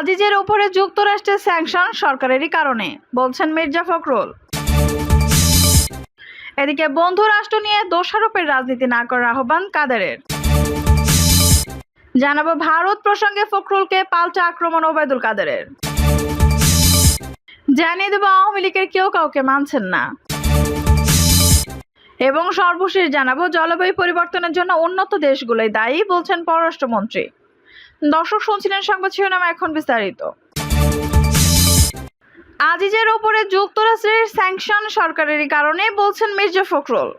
আজিজের উপরে যুক্তরাষ্ট্রের স্যাংশন সরকারেরই কারণে, বলছেন মির্জা ফখরুল। এদিকে বন্ধু রাষ্ট্র নিয়ে দোষারোপের রাজনীতি না করার আহ্বান কাদেরের। জানাব ভারত প্রসঙ্গে ফখরুলকে পাল্টা আক্রমণ ওবায়দুল কাদেরের। জানিয়ে দেবো আওয়ামী লীগের কেউ কাউকে মানছেন না। এবং সর্বশেষ জানাব জলবায়ু পরিবর্তনের জন্য উন্নত দেশগুলোই দায়ী, বলছেন পররাষ্ট্রমন্ত্রী। দর্শক শুনছিলেন সংবাদ শিরোনাম এখন বিস্তারিত। আজিজের ওপরে যুক্তরাষ্ট্রের স্যাংশন সরকারেরই কারণে বলছেন মির্জা ফখরুল।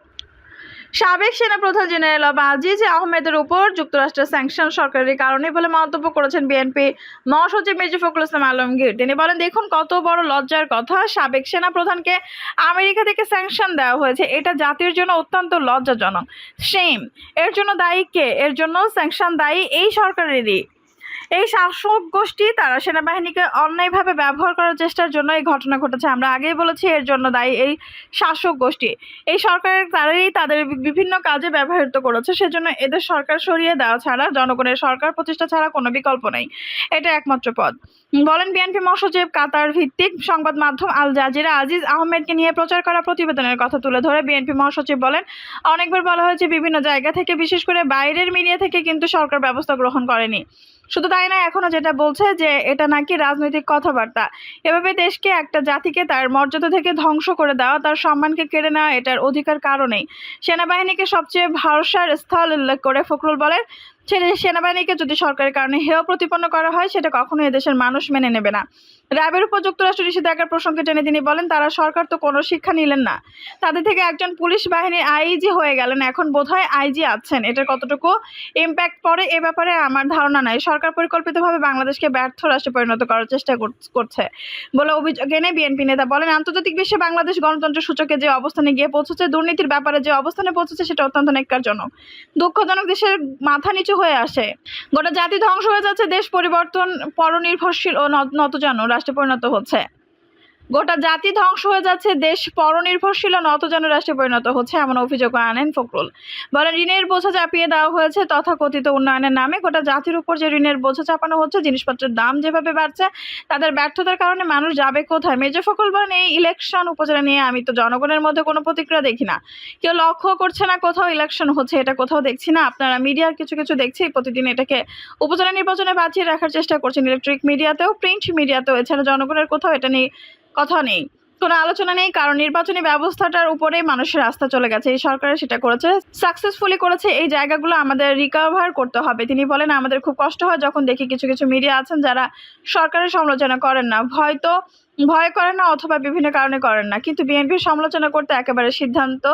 সাবেক সেনাপ্রধান জেনারেল অব আজিজ আহমেদের উপর যুক্তরাষ্ট্রের স্যাংশন সরকারের কারণে বলে মন্তব্য করেছেন বিএনপি মহাসচিব মির্জা ফখরুল ইসলাম আলমগীর। তিনি বলেন, দেখুন, কত বড় লজ্জার কথা, সাবেক সেনাপ্রধানকে আমেরিকা থেকে স্যাংশন দেওয়া হয়েছে। এটা জাতির জন্য অত্যন্ত লজ্জাজনক। সেম এর জন্য দায়ী কে? এর জন্য স্যাংশন দায়ী এই সরকারেরই। এই শাসক গোষ্ঠী তারা সেনাবাহিনীকে অন্যায়ভাবে ব্যবহার করার চেষ্টার জন্য এই ঘটনা ঘটেছে। আমরা আগেই বলেছি এর জন্য দায়ী এই শাসক গোষ্ঠী। এই সরকারের তারাই তাদের বিভিন্ন কাজে ব্যবহৃত করেছে, সেজন্য এদের সরকার সরিয়ে দেওয়া ছাড়া জনগণের সরকার প্রতিষ্ঠা ছাড়া কোনো বিকল্প নেই। এটা একমাত্র পদ বলেন বিএনপি মহাসচিব কাতার ভিত্তিক সংবাদ মাধ্যম আল জাজিরা আজিজ আহমেদকে নিয়ে প্রচার করা প্রতিবেদনের কথা তুলে ধরে বিএনপি মহাসচিব বলেন, অনেকবার বলা হয়েছে বিভিন্ন জায়গা থেকে, বিশেষ করে বাইরের মিডিয়া থেকে কিন্তু সরকার ব্যবস্থা গ্রহণ করেনি। শুধু তাই না এখনও যেটা বলছে যে এটা নাকি রাজনৈতিক কথাবার্তা। এভাবে দেশকে একটা জাতিকে তার মর্যাদা থেকে ধ্বংস করে দেওয়া, তার সম্মানকে কেড়ে নেওয়া এটার অধিকার কারণেই সেনাবাহিনীকে সবচেয়ে ভরসার স্থল উল্লেখ করে ফখরুল বলেন সেনাবাহিনীকে যদি সরকারের কারণে হেয় প্রতিপন্ন করা হয়, সেটা কখনোই এদেশের মানুষ মেনে নেবে না। র্যাবের উপর যুক্তরাষ্ট্র নিষেধাজ্ঞার প্রসঙ্গে টেনে তিনি বলেন, তারা সরকার তো কোনো শিক্ষা নিলেন না। তাদের থেকে একজন পুলিশ বাহিনীর আইজি হয়ে গেলেন। এখন বোধহয় আইজি আছেন। এটার কতটুকু ইম্প্যাক্ট পড়ে এ ব্যাপারে আমার ধারণা নাই। সরকার পরিকল্পিতভাবে বাংলাদেশকে ব্যর্থ রাষ্ট্রে পরিণত করার চেষ্টা কর- করছে বলে অভিযোগ এনে বিএনপি নেতা বলেন, আন্তর্জাতিক বিশ্বে বাংলাদেশ গণতন্ত্র সূচকে যে অবস্থানে গিয়ে পৌঁছেছে, দুর্নীতির ব্যাপারে যে অবস্থানে পৌঁছেছে, সেটা অত্যন্ত নেককারজনক দুঃখজনক দেশের মাথা নিচু হয়ে আসে। গোটা জাতি ধ্বংস হয়ে যাচ্ছে, দেশ পরিবর্তন, পরনির্ভরশীল ও নতজানু রাষ্ট্রে পরিণত হচ্ছে। গোটা জাতি ধ্বংস হয়ে যাচ্ছে, দেশ পরনির্ভরশীল, নতজানু রাষ্ট্রে পরিণত হচ্ছে এমন অভিযোগ আনেন ফখরুল। বলেন, ঋণের বোঝা চাপিয়ে দেওয়া হয়েছে, তথাকথিত উন্নয়নের নামে গোটা জাতির উপর যে ঋণের বোঝা চাপানো হচ্ছে, জিনিসপত্রের দাম যেভাবে বাড়ছে, তাদের ব্যর্থতার কারণে মানুষ যাবে কোথায়? মেজর ফখরুল বলেন, এই ইলেকশন উপজেলা নিয়ে আমি তো জনগণের মধ্যে কোনো প্রতিক্রিয়া দেখি না। কেউ লক্ষ্য করছে না কোথাও ইলেকশন হচ্ছে, এটা কোথাও দেখছি না। আপনারা মিডিয়ার কিছু কিছু দেখছি, প্রতিদিন এটাকে উপজেলা নির্বাচনে বাঁচিয়ে রাখার চেষ্টা করছেন। ইলেকট্রিক মিডিয়াতেও প্রিন্ট মিডিয়াতেও এছাড়া জনগণের কোথাও এটা নিয়ে কথা নেই। কোনো আলোচনা নেই, কারণ নির্বাচনী ব্যবস্থাটার উপরেই মানুষের আস্থা চলে গেছে। এই সরকার সেটা করেছে সাকসেসফুলি করেছে। এই জায়গাগুলো আমাদের রিকভার করতে হবে। তিনি বলেন, আমাদের খুব কষ্ট হয় যখন দেখি কিছু কিছু মিডিয়া আছেন যারা সরকারের সমালোচনা করেন না। ভয় তো ভয় করেন না অথবা বিভিন্ন কারণে করেন না। কিন্তু বিএনপির সমালোচনা করতে একেবারে সিদ্ধান্ত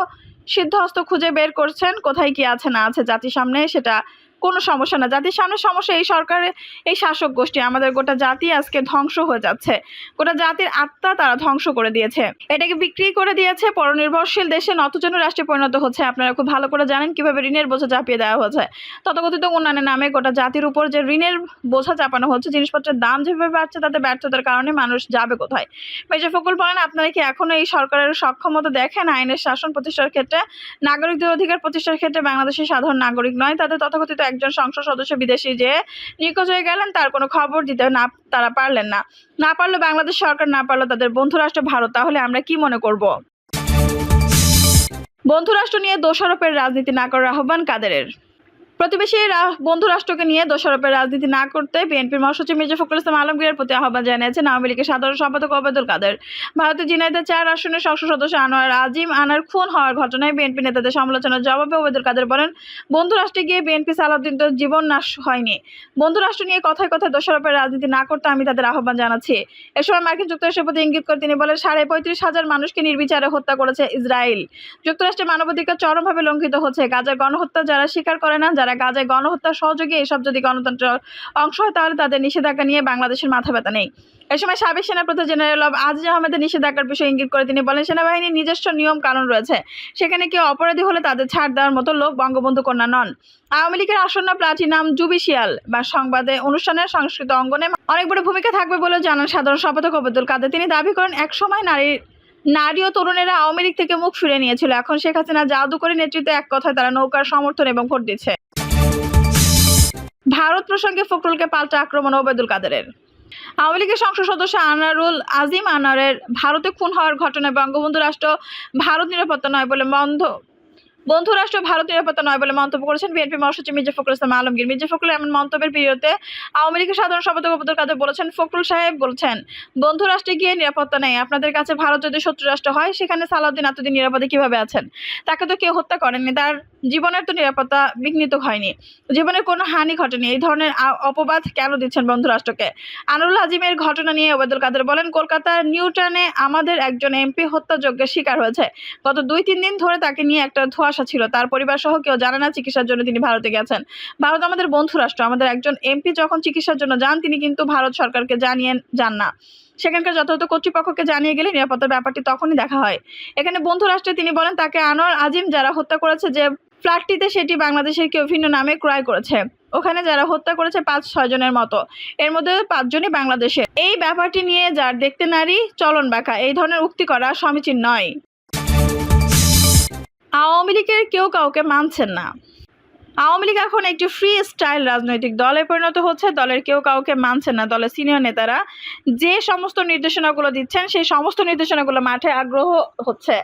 সিদ্ধহস্ত খুঁজে বের করছেন। কোথায় কি আছে, না আছে জাতির সামনে সেটা কোনো সমস্যা না। জাতির সামনে সমস্যা, এই সরকারের, এই শাসক গোষ্ঠী, আমাদের গোটা জাতি আজকে ধ্বংস হয়ে যাচ্ছে। গোটা জাতির আত্মা তারা ধ্বংস করে দিয়েছে। এটাকে বিক্রি করে দিয়েছে পরনির্ভরশীল দেশে নতজন রাষ্ট্রে পরিণত হচ্ছে। আপনারা খুব ভালো করে জানেন কীভাবে ঋণের বোঝা চাপিয়ে দেওয়া হয়েছে। তথাকথিত উন্নয়নের নামে গোটা জাতির উপর যে ঋণের বোঝা চাপানো হচ্ছে, জিনিসপত্রের দাম যেভাবে বাড়ছে তাতে ব্যর্থতার কারণে মানুষ যাবে কোথায়? মেজর ফকুল বলেন, আপনারা কি এখনও এই সরকারের সক্ষমতা দেখেন? আইনের শাসন প্রতিষ্ঠার ক্ষেত্রে নাগরিকদের অধিকার প্রতিষ্ঠার ক্ষেত্রে বাংলাদেশের সাধারণ নাগরিক নয়। তাদের তথাকথিত একজন সংসদ সদস্য বিদেশি যে নিখোঁজ হয়ে গেলেন, তার কোনো খবর দিতে না, তারা পারলেন না। না পারল বাংলাদেশ সরকার না পারল তাদের বন্ধুরাষ্ট্র ভারত, তাহলে আমরা কি মনে করব? বন্ধুরাষ্ট্র নিয়ে দোষারোপের রাজনীতি না করার আহ্বান কাদেরের? প্রতিবেশী বন্ধু রাষ্ট্রকে নিয়ে দোষারোপের রাজনীতি না করতে বিএনপির মহাসচিব মির্জা ফখরুল ইসলাম আলমগীরের প্রতি আহ্বান জানিয়েছেন আওয়ামী লীগের সাধারণ সম্পাদক ওবায়দুল কাদের। ভারতের ঝিনাইদহ চার আসনের সংসদ সদস্য আনোয়ার আজিম আনার খুন হওয়ার ঘটনায় বিএনপি নেতাদের সমালোচনার জবাবে ওবায়দুল কাদের বলেন, বন্ধু রাষ্ট্রে গিয়ে বিএনপি সালাউদ্দিন তো জীবন নাশ হয়নি। বন্ধু রাষ্ট্র নিয়ে কথায় কথায় দোষারোপের রাজনীতি না করতে আমি তাদের আহ্বান জানাচ্ছি। এ সময় মার্কিন যুক্তরাষ্ট্রের প্রতি ইঙ্গিত করে তিনি বলেন, সাড়ে পঁয়ত্রিশ হাজার মানুষকে নির্বিচারে হত্যা করেছে ইসরায়েল। যুক্তরাষ্ট্রের মানবাধিকার চরমভাবে লঙ্ঘিত হচ্ছে। গাজার গণহত্যা যারা স্বীকার করে না যারা গাজায় গণহত্যা সহযোগী এসব যদি গণতন্ত্রের অংশ হয়, তাহলে তাদের নিষেধাজ্ঞা নিয়ে বাংলাদেশের মাথা ব্যথা নেই। এ সময় সাবেক সেনাপ্রধান জেনারেল অব আজিজ আহমেদের নিষেধাজ্ঞার বিষয়ে ইঙ্গিত করে তিনি বলেন, সেনাবাহিনীর নিজস্ব নিয়ম কানুন রয়েছে। সেখানে কেউ অপরাধী হলে তাদের ছাড় দেওয়ার মতো লোক বঙ্গবন্ধু কন্যা নন। আওয়ামী লীগের আসন্ন প্লাটিনাম জুবিশিয়াল বা সংবাদে অনুষ্ঠানের সংস্কৃত অঙ্গনে অনেক বড় ভূমিকা থাকবে বলে জানান সাধারণ সম্পাদক ওবায়দুল কাদের। তিনি দাবি করেন, একসময় নারী নারী ও তরুণেরা আওয়ামী লীগ থেকে মুখ ফিরে নিয়েছিল। এখন শেখ হাসিনা জাদু করে নেতৃত্বে এক কথায় তারা নৌকার সমর্থন এবং ভোট দিচ্ছে। ভারত প্রসঙ্গে ফখরুলকে পাল্টা আক্রমণ ওবায়দুল কাদেরের। আওয়ামী লীগের সংসদ সদস্য আনারুল আজিম আনারের ভারতে খুন হওয়ার ঘটনায় বঙ্গবন্ধু রাষ্ট্র ভারত নিরাপত্তা নয় বলে বন্ধ রাষ্ট্র ভারত নিরাপত্তা নয় বলে মন্তব্য করেছেন বিএনপি মহাসচিব মির্জা ফখরুল ইসলাম আলমগীর। মির্জা ফখরুল এমন মন্তব্যের বিরুদ্ধে আওয়ামী লীগের সাধারণ সম্পাদক আব্দুল কাদের বলেছেন, ফখরুল সাহেব বলছেন, বন্ধু রাষ্ট্রে গিয়ে নিরাপত্তা নেই। আপনাদের কাছে ভারত যদি শত্রু রাষ্ট্র হয়, সেখানে সালাউদ্দিন এতদিন নিরাপদে কীভাবে আছেন? তাকে তো কেউ হত্যা করেননি। তার জীবনের তো নিরাপত্তা বিঘ্নিত হয়নি। জীবনের কোনো হানি ঘটেনি। এই ধরনের অপবাদ কেন দিচ্ছেন বন্ধুরাষ্ট্রকে? আনুল আজিমের ঘটনা নিয়ে ওবায়দুল কাদের বলেন, কলকাতার নিউটনে আমাদের একজন এমপি হত্যাযজ্ঞের শিকার হয়েছে। গত দুই, তিন দিন ধরে তাকে নিয়ে একটা ধোঁয়াশা ছিল। তার পরিবার সহ কেউ জানে না চিকিৎসার জন্য তিনি ভারতে গেছেন। ভারত আমাদের বন্ধু রাষ্ট্র আমাদের একজন এমপি যখন চিকিৎসার জন্য যান, তিনি কিন্তু ভারত সরকারকে জানিয়ে যান না। সেখানকার যথাযথ কর্তৃপক্ষকে জানিয়ে গেলে নিরাপত্তার ব্যাপারটি তখনই দেখা হয়। এখানে বন্ধু রাষ্ট্রে তিনি বলেন, তাকে আনোয়ার আজিম যারা হত্যা করেছে যে ফ্ল্যাটটিতে সেটি বাংলাদেশের কেউ ভিন্ন নামে ক্রয় করেছে। ওখানে যারা হত্যা করেছে পাঁচ, ছয় জনের মতো। এর মধ্যে পাঁচজনই বাংলাদেশে এই ব্যাপারটি নিয়ে যার দেখতে নারী, চলন বাঁকা, এই ধরনের উক্তি করা সমীচীন নয়। আওয়ামী লীগের কেউ কাউকে মানছেন না। আওয়ামী লীগ এখন একটি ফ্রি স্টাইল রাজনৈতিক দলে পরিণত হচ্ছে। দলের কেউ কাউকে মানছেন না। দলের সিনিয়র নেতারা যে সমস্ত নির্দেশনাগুলো দিচ্ছেন, সেই সমস্ত নির্দেশনাগুলো মাঠে আগ্রহ হচ্ছে।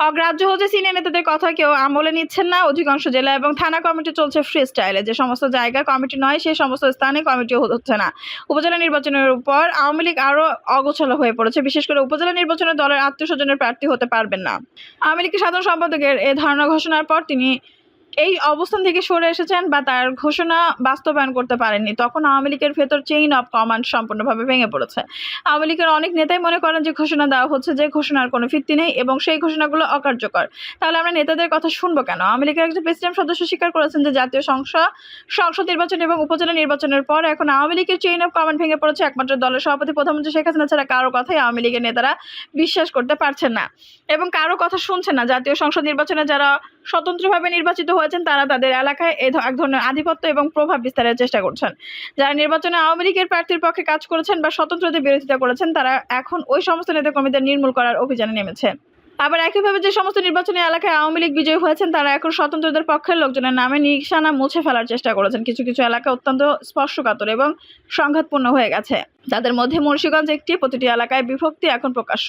অগ্রাহ্য হচ্ছে সিনিয়র নেতাদের কথা, কেউ আমলে নিচ্ছেন না। অধিকাংশ জেলা এবং থানা কমিটি চলছে ফ্রি স্টাইলে যে সমস্ত জায়গায় কমিটি নয়, সেই সমস্ত স্থানে কমিটিও হচ্ছে না। উপজেলা নির্বাচনের উপর আওয়ামী লীগ আরও অগোছালো হয়ে পড়েছে। বিশেষ করে উপজেলা নির্বাচনে দলের আত্মীয় স্বজনের প্রার্থী হতে পারবেন না। আওয়ামী লীগের সাধারণ সম্পাদকের এ ধারণা ঘোষণার পর তিনি এই অবস্থান থেকে সরে এসেছেন বা তার ঘোষণা বাস্তবায়ন করতে পারেননি, তখন আওয়ামী লীগের ভেতর চেইন অফ কমান্ড সম্পূর্ণভাবে ভেঙে পড়েছে। আওয়ামী লীগের অনেক নেতাই মনে করেন যে ঘোষণা দেওয়া হচ্ছে যে ঘোষণার কোনো ভিত্তি নেই এবং সেই ঘোষণাগুলো অকার্যকর। তাহলে আমরা নেতাদের কথা শুনব কেন? আওয়ামী লীগের একজন প্রেসিডেন্ট সদস্য স্বীকার করেছেন যে জাতীয় সংসদ সংসদ নির্বাচন এবং উপজেলা নির্বাচনের পর এখন আওয়ামী লীগের চেইন অফ কমান্ড ভেঙে পড়েছে, একমাত্র দলের সভাপতি প্রধানমন্ত্রী শেখ হাসিনা ছাড়া কারও কথাই আওয়ামী লীগের নেতারা বিশ্বাস করতে পারছেন না। এবং কারও কথা শুনছেন না। জাতীয় সংসদ নির্বাচনে যারা স্বতন্ত্রভাবে নির্বাচিত হয়েছেন, তারা তাদের এলাকায় এক ধরনের আধিপত্য এবং প্রভাব বিস্তারের চেষ্টা করছেন। যারা নির্বাচনে আওয়ামী লীগের প্রার্থীর পক্ষে কাজ করেছেন বা স্বতন্ত্রদের বিরোধিতা করেছেন, তারা এখন ওই সমস্ত নেতাকর্মীদের নির্মূল করার অভিযানে নেমেছে। আবার একইভাবে যে সমস্ত নির্বাচনী এলাকায় আওয়ামী লীগ বিজয়ী হয়েছেন, তারা এখন স্বতন্ত্রদের পক্ষের লোকজনের নামে নিশানা মুছে ফেলার চেষ্টা করেছেন। কিছু কিছু এলাকা অত্যন্ত স্পর্শকাতর এবং সংঘাতপূর্ণ হয়ে গেছে। যাদের মধ্যে মুন্সিগঞ্জ একটি, প্রতিটি এলাকায় বিভক্তি এখন প্রকাশ্য।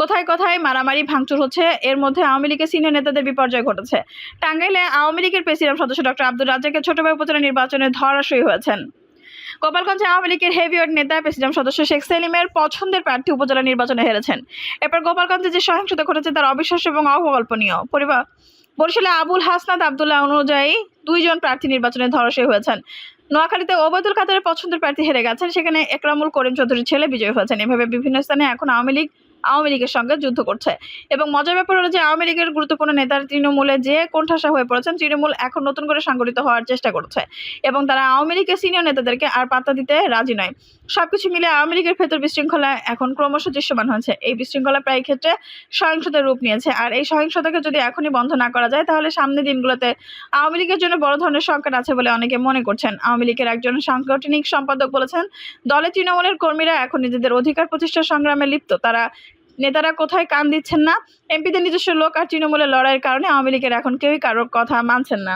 কোথায় কোথায় মারামারি, ভাঙচুর হচ্ছে, এর মধ্যে আওয়ামী লীগের সিনিয়র নেতাদের বিপর্যয় ঘটেছে। টাঙ্গাইলে আওয়ামী লীগের প্রেসিডেন্ট সদস্য ডক্টর আব্দুল ছোট ভাই উপজেলা নির্বাচনে ধরাশয়ী হয়েছেন। গোপালগঞ্জে আওয়ামী লীগের হেভিওয়েট নেতা প্রেসিডেন্ট সদস্য শেখ সেলিমের পছন্দের প্রার্থী উপজেলা নির্বাচনে হেরেছেন। এরপর গোপালগঞ্জে যে সহিংসতা ঘটেছে তার অবিশ্বাস্য এবং অকল্পনীয় পরিবার বরিশালে আবুল হাসনাদ আবদুল্লাহ অনুযায়ী দুইজন প্রার্থী নির্বাচনে ধরাশয়ী হয়েছেন। নোয়াখালীতে ওবায়দুল কাদের পছন্দের প্রার্থী হেরে গেছেন। সেখানে একরামুল করিম চৌধুরীর ছেলে বিজয়ী হয়েছেন। এভাবে বিভিন্ন স্থানে এখন আওয়ামী লীগ আওয়ামী লীগের সঙ্গে যুদ্ধ করছে। এবং মজার ব্যাপার হলো যে আওয়ামী লীগের গুরুত্বপূর্ণ নেতার তৃণমূলে যে কোণঠাসা হয়ে পড়েছেন, তৃণমূল এখন নতুন করে সংগঠিত হওয়ার চেষ্টা করছে। এবং তারা আওয়ামী লীগের সিনিয়র নেতাদেরকে আর পাত্তা দিতে রাজি নয়। সবকিছু মিলে আওয়ামী লীগের ভেতর বিশৃঙ্খলা এখন ক্রমশ দৃশ্যমান হয়েছে। এই বিশৃঙ্খলা প্রায় ক্ষেত্রে সহিংসতার রূপ নিয়েছে। আর এই সহিংসতাকে যদি এখনই বন্ধ না করা যায়, তাহলে সামনের দিনগুলোতে আওয়ামী লীগের জন্য বড় ধরনের সংকট আছে বলে অনেকে মনে করছেন। আওয়ামী লীগের একজন সাংগঠনিক সম্পাদক বলেছেন, দলে তৃণমূলের কর্মীরা এখন নিজেদের অধিকার প্রতিষ্ঠার সংগ্রামে লিপ্ত। তারা নেতারা কোথায় কান দিচ্ছেন না? এমপিদের নিজস্ব লোক আর তৃণমূলের লড়াইয়ের কারণে আওয়ামী লীগের এখন কেউই কারোর কথা মানছেন না।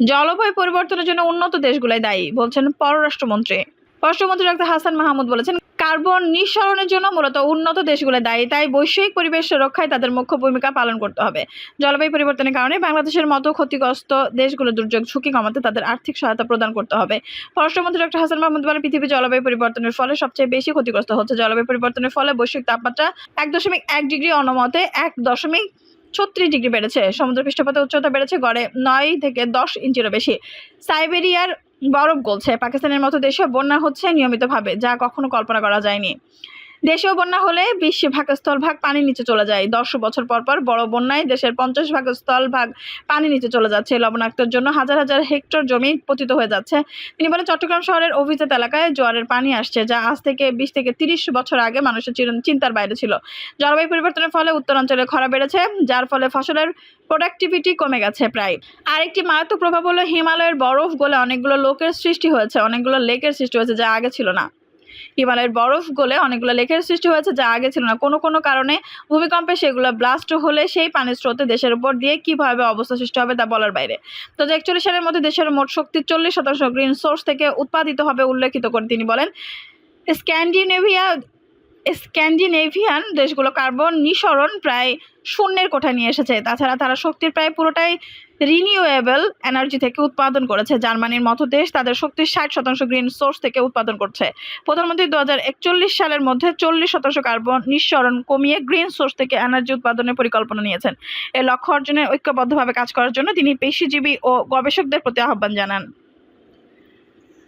জলবায়ু পরিবর্তনের জন্য উন্নত দেশগুলাই দায়ী, বলছেন পররাষ্ট্রমন্ত্রী। পররাষ্ট্রমন্ত্রী ডক্টর হাসান মাহমুদ বলেছেন কার্বন নিঃসরণের জন্য মূলত উন্নত দেশগুলো দায়ী। তাই বৈশ্বিক পরিবেশ রক্ষায় তাদের মুখ্য ভূমিকা পালন করতে হবে। জলবায়ু পরিবর্তনের কারণে বাংলাদেশের মতো ক্ষতিগ্রস্ত দেশগুলো দুর্যোগ ঝুঁকি কমাতে তাদের আর্থিক সহায়তা প্রদান করতে হবে। পররাষ্ট্রমন্ত্রী ডক্টর হাসান মাহমুদ বলেন পৃথিবী জলবায়ু পরিবর্তনের ফলে সবচেয়ে বেশি ক্ষতিগ্রস্ত হচ্ছে জলবায়ু পরিবর্তনের ফলে বৈশ্বিক তাপমাত্রা এক দশমিক এক ডিগ্রি অনুমতে এক দশমিক ছত্রিশ ডিগ্রি বেড়েছে। সমুদ্র পৃষ্ঠপথে উচ্চতা বেড়েছে গড়ে নয় থেকে দশ ইঞ্চিরও বেশি। সাইবেরিয়ার বরফ গলছে। পাকিস্তানের মতো দেশে বন্যা হচ্ছে নিয়মিতভাবে যা কখনো কল্পনা করা যায়নি। দেশেও বন্যা হলে বিশ ভাগ স্থলভাগ পানির নিচে চলে যায়। দশ বছর পর পর বড় বন্যায় দেশের পঞ্চাশ ভাগ স্থলভাগ পানির নিচে চলে যাচ্ছে। লবণাক্তর জন্য হাজার হাজার হেক্টর জমি পতিত হয়ে যাচ্ছে। তিনি বলেন, চট্টগ্রাম শহরের অভিজাত এলাকায় জোয়ারের পানি আসছে, যা আজ থেকে বিশ থেকে তিরিশ বছর আগে মানুষের চিন্তার বাইরে ছিল। জলবায়ু পরিবর্তনের ফলে উত্তরাঞ্চলে খরা বেড়েছে, যার ফলে ফসলের প্রোডাক্টিভিটি কমে গেছে প্রায়। আরেকটি মারাত্মক প্রভাব হলো হিমালয়ের বরফ গলে অনেকগুলো লোকের সৃষ্টি হয়েছে, অনেকগুলো লেকের সৃষ্টি হয়েছে যা আগে ছিল না। হিমালয়ের বরফ গলে অনেকগুলো লেখের সৃষ্টি হয়েছে যা আগে ছিল না। কোনো কোনো কারণে ভূমিকম্পে সেগুলো ব্লাস্ট হলে সেই পানির স্রোতে দেশের উপর দিয়ে কীভাবে অবস্থা সৃষ্টি হবে তা বলার বাইরে। তো একচল্লিশ সালের মধ্যে দেশের মোট শক্তির চল্লিশ শতাংশ গ্রিন সোর্স থেকে উৎপাদিত হবে উল্লেখিত করে তিনি বলেন, স্ক্যান্ডিনেভিয়া স্ক্যান্ডিনেভিয়ান দেশগুলো কার্বন নিঃসরণ প্রায় শূন্যের কোঠায় নিয়ে এসেছে। তাছাড়া তারা শক্তির প্রায় পুরোটাই রিনিউয়েবল এনার্জি থেকে উৎপাদন করেছে। জার্মানির মতো দেশ তাদের শক্তির ষাট শতাংশ গ্রিন সোর্স থেকে উৎপাদন করছে। প্রধানমন্ত্রী দু হাজার একচল্লিশ সালের মধ্যে চল্লিশ শতাংশ কার্বন নিঃসরণ কমিয়ে গ্রিন সোর্স থেকে এনার্জি উৎপাদনের পরিকল্পনা নিয়েছেন। এই লক্ষ্য অর্জনে ঐক্যবদ্ধভাবে কাজ করার জন্য তিনি পেশিজীবী ও গবেষকদের প্রতি আহ্বান জানান।